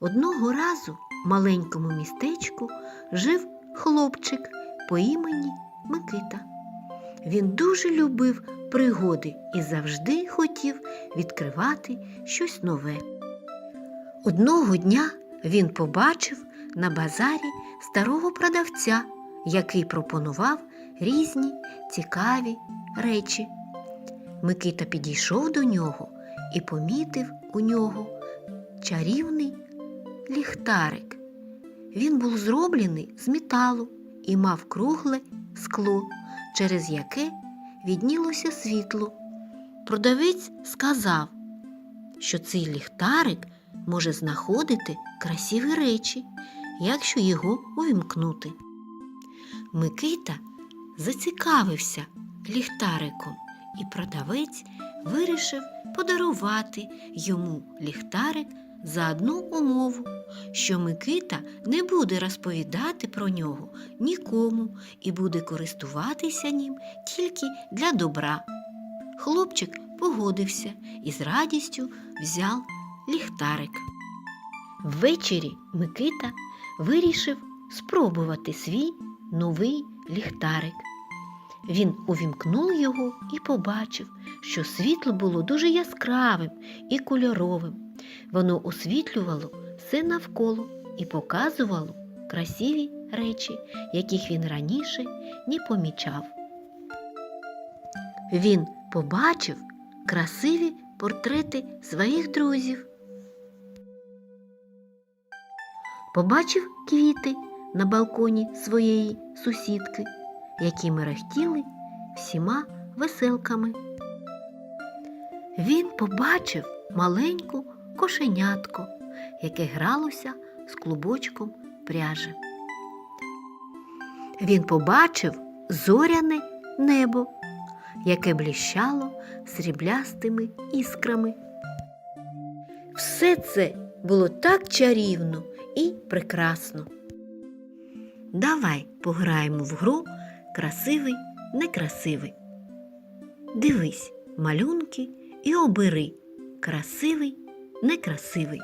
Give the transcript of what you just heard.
Одного разу в маленькому містечку жив хлопчик по імені Микита. Він дуже любив пригоди і завжди хотів відкривати щось нове. Одного дня він побачив на базарі старого продавця, який пропонував різні цікаві речі. Микита підійшов до нього і помітив у нього чарівний ліхтарик. Він був зроблений з металу і мав кругле скло, через яке віднілося світло. Продавець сказав, що цей ліхтарик може знаходити красиві речі, якщо його увімкнути. Микита зацікавився ліхтариком, і продавець вирішив подарувати йому ліхтарик за одну умову, що Микита не буде розповідати про нього нікому і буде користуватися ним тільки для добра. Хлопчик погодився і з радістю взяв ліхтарик. Ввечері Микита вирішив спробувати свій новий ліхтарик. Він увімкнув його і побачив, що світло було дуже яскравим і кольоровим. Воно освітлювало все навколо і показувало красиві речі, яких він раніше не помічав. Він побачив красиві портрети своїх друзів. Побачив квіти на балконі своєї сусідки, які мерехтіли всіма веселками. Він побачив маленьку кошенятко, яке гралося з клубочком пряжи. Він побачив зоряне небо, яке бліщало сріблястими іскрами. Все це було так чарівно і прекрасно. Давай пограємо в гру красивий, некрасивий. Дивись малюнки і обери красивий, некрасивий.